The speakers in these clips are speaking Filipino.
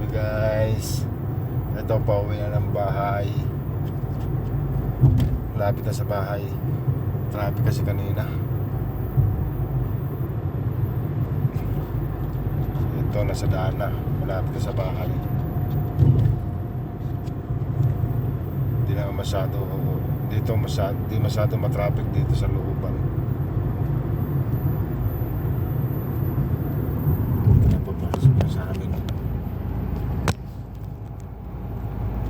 gabi guys. Ito pauwi na ng bahay. Lapit na sa bahay. Traffic kasi kanina. Ito nasa daan na. Malapit na sa bahay. Hindi na masyado Dito masyado, di masyado matraffic dito sa looban. Napapasok na sa amin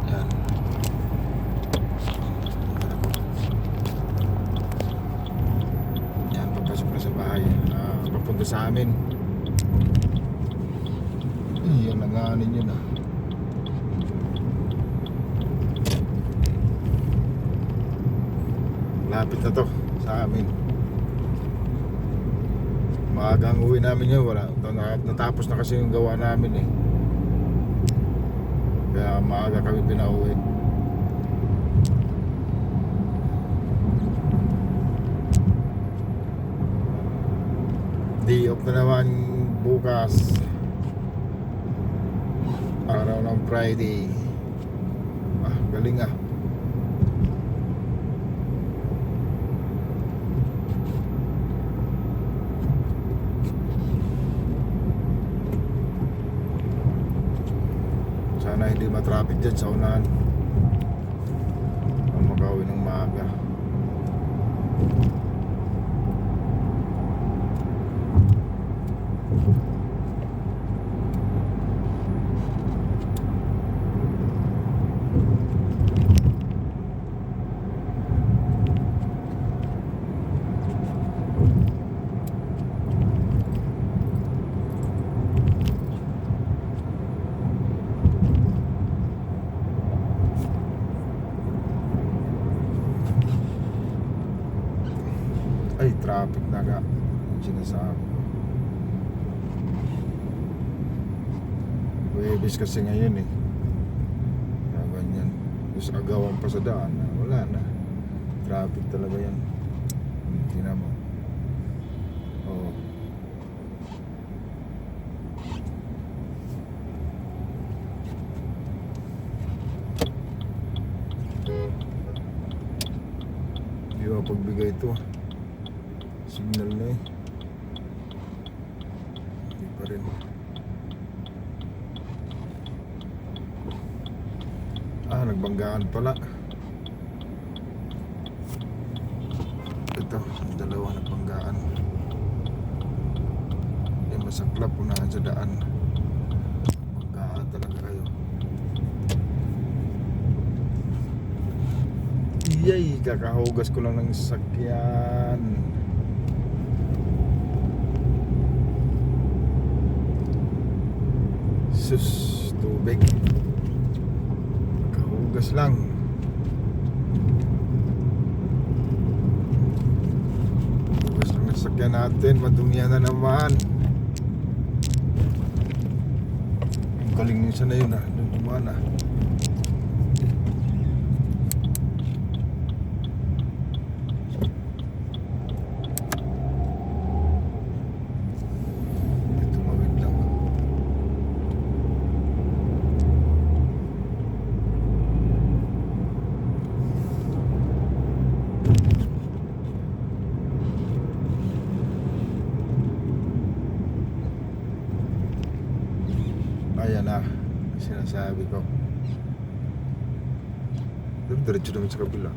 Yan Yan, papasok na sa bahay Ah, Papunta sa amin Eh, Yan ang anin yun ah Lapit na to sa amin. Maaga ang uwi namin yun. Wala, na- Natapos na kasi yung gawa namin eh. Kaya maaga kami pinauwi. Day off na naman bukas ng Friday. Ah, galing ah. Sana hindi matraffic dyan sa unahan. Ang makauwi ng maaga na Yung sinasabi Webis kasi ngayon eh. Kaya ganyan. Tapos agawan pa sa daan ah, Wala na. Traffic talaga yan. Hmm, Tingnan mo. Oo. Di ba pagbigay ito Signal na eh. Hindi pa rin. Ah, nagbanggaan pala. Ito, dalawa nagbanggaan Yung masaklap unahan sa daan. Banggaan talaga kayo. Iyay, kakahugas ko lang ng sasakyan Sus, tubig. Kahugas lang. Hugas lang ng sasakyan natin. Madumihan na naman. Ang galing minsan na yun ah. Doon dumaan ah Ito mawid lang Ayan na Sinasabi ko. Diretso naman sa kabila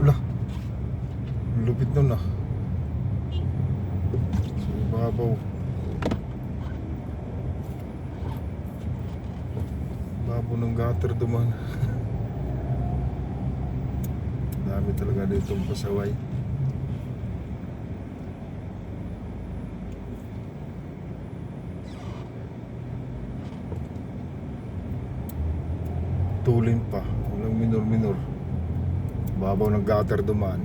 Wala Ang lupit nun ah Sa ibabaw Gutter duman. Dami talaga dito ang pasaway. Tulin pa. Walang minor-minor. Babaw ng gutter duman.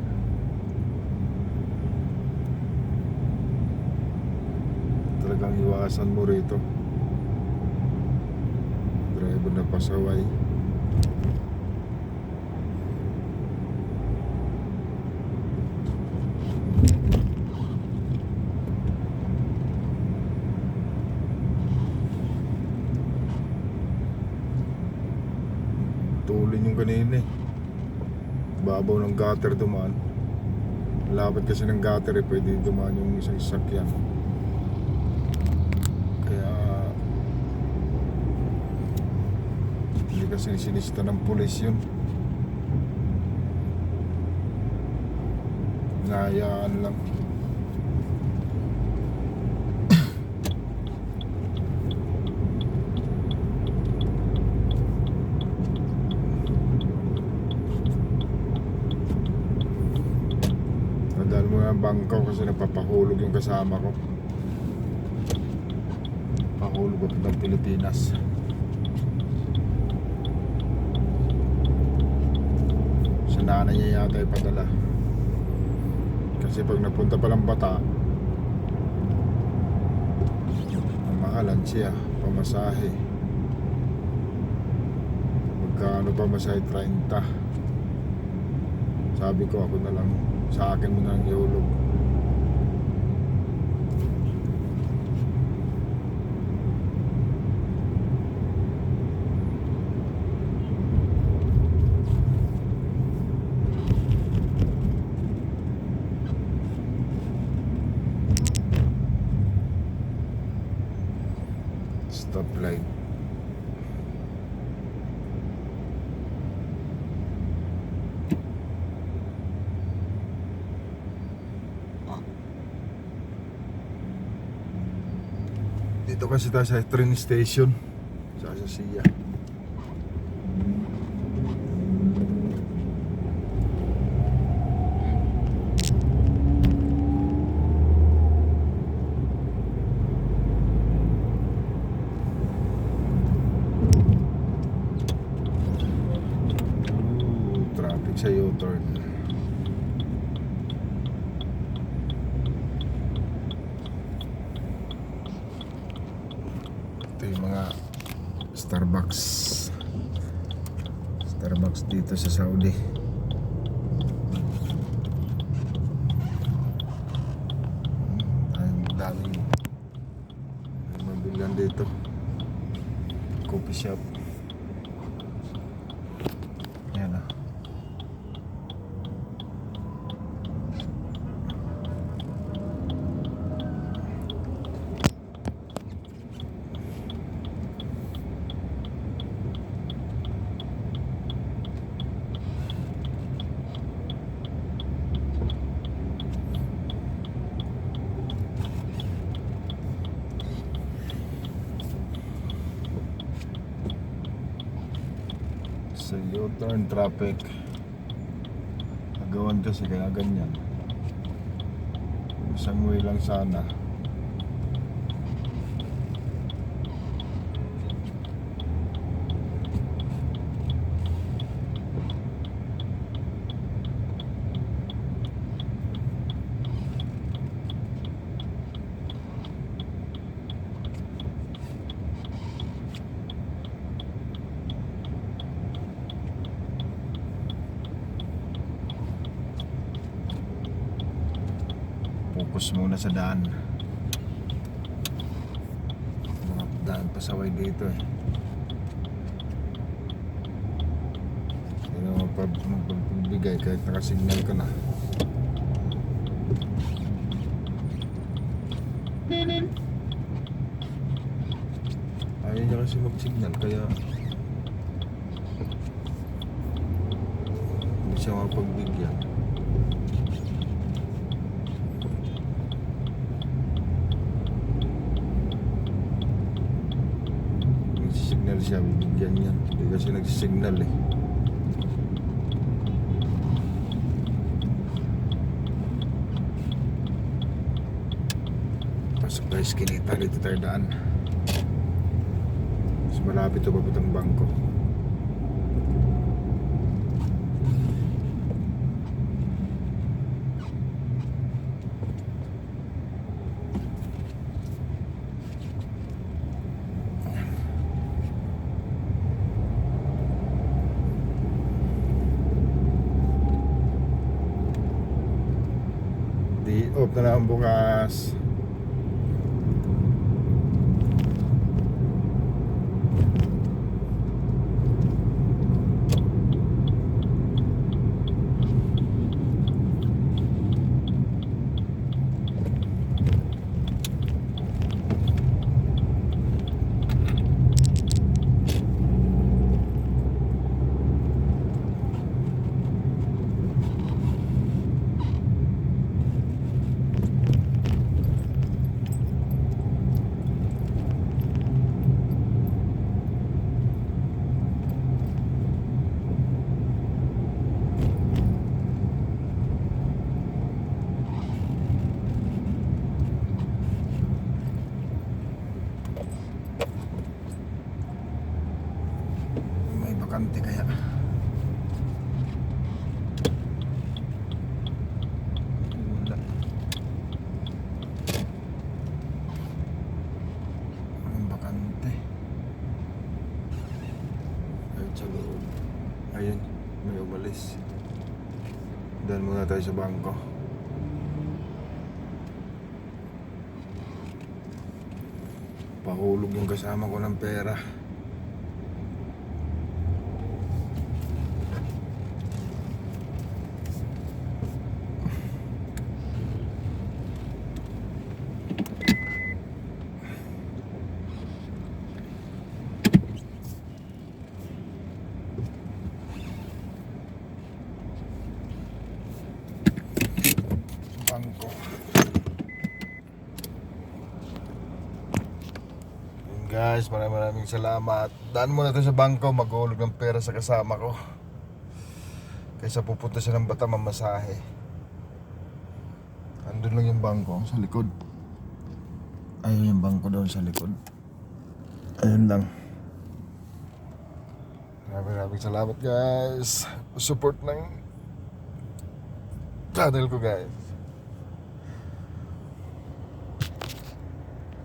Talagang iwasan mo rito. Driver na pasaway. Tulin yung kanina eh. Babaw ng gutter dumaan. Lapit kasi ng gutter eh, pwede dumaan yung isang sasakyan. Kaya hindi kasi sinista ng pulis yun. Nahayaan lang. Nadal mo yung bangkaw kasi napapahulog yung kasama ko. Pahulog ako ng Pilipinas. Sa nanay niya yata ipadala. Kasi pag napunta pa lang bata, ang mahalan siya, pamasahe. Magkano pa masahe 30. Sabi ko ako na lang, sa akin mo na lang iulog. Dito kasi tayo sa train station sa Asasiya. Traffic sa U-turn. Ito yung mga Starbucks. Starbucks dito sa Saudi. Ang daming mabilan dito. Coffee shop. Yan ah. Sa U-turn traffic. Nagawan kasi kaya ganyan isang way lang sana focus muna sa daan. Mga daan pasaway dito eh. Hindi naman pa magpagbigay kahit nakasignal ka na. Ayaw niya kasi mag-signal kaya hindi siya mapagbigyan Nagsisignal siya, bibigyan niya. Hindi kasi nagsisignal eh. Pasok tayo skinita dito tayo daan. Mas malapit ito papuntang bangko. Off na lang bukas. May bakante kaya. Wala. Walang bakante. Ayun sa loob. Ayun, may umalis. Dahil muna tayo sa bangko. Pahulog yung kasama ko ng pera. bangko. Yun guys, maraming maraming salamat. Daan muna tayo sa bangko, maghulog ng pera sa kasama ko. Kaysa pupunta siya ng bata mamasahe. Andun lang yung bangko sa likod. Ayun yung bangko doon sa likod. Ayun lang. Maraming maraming salamat guys. Support ng channel ko guys.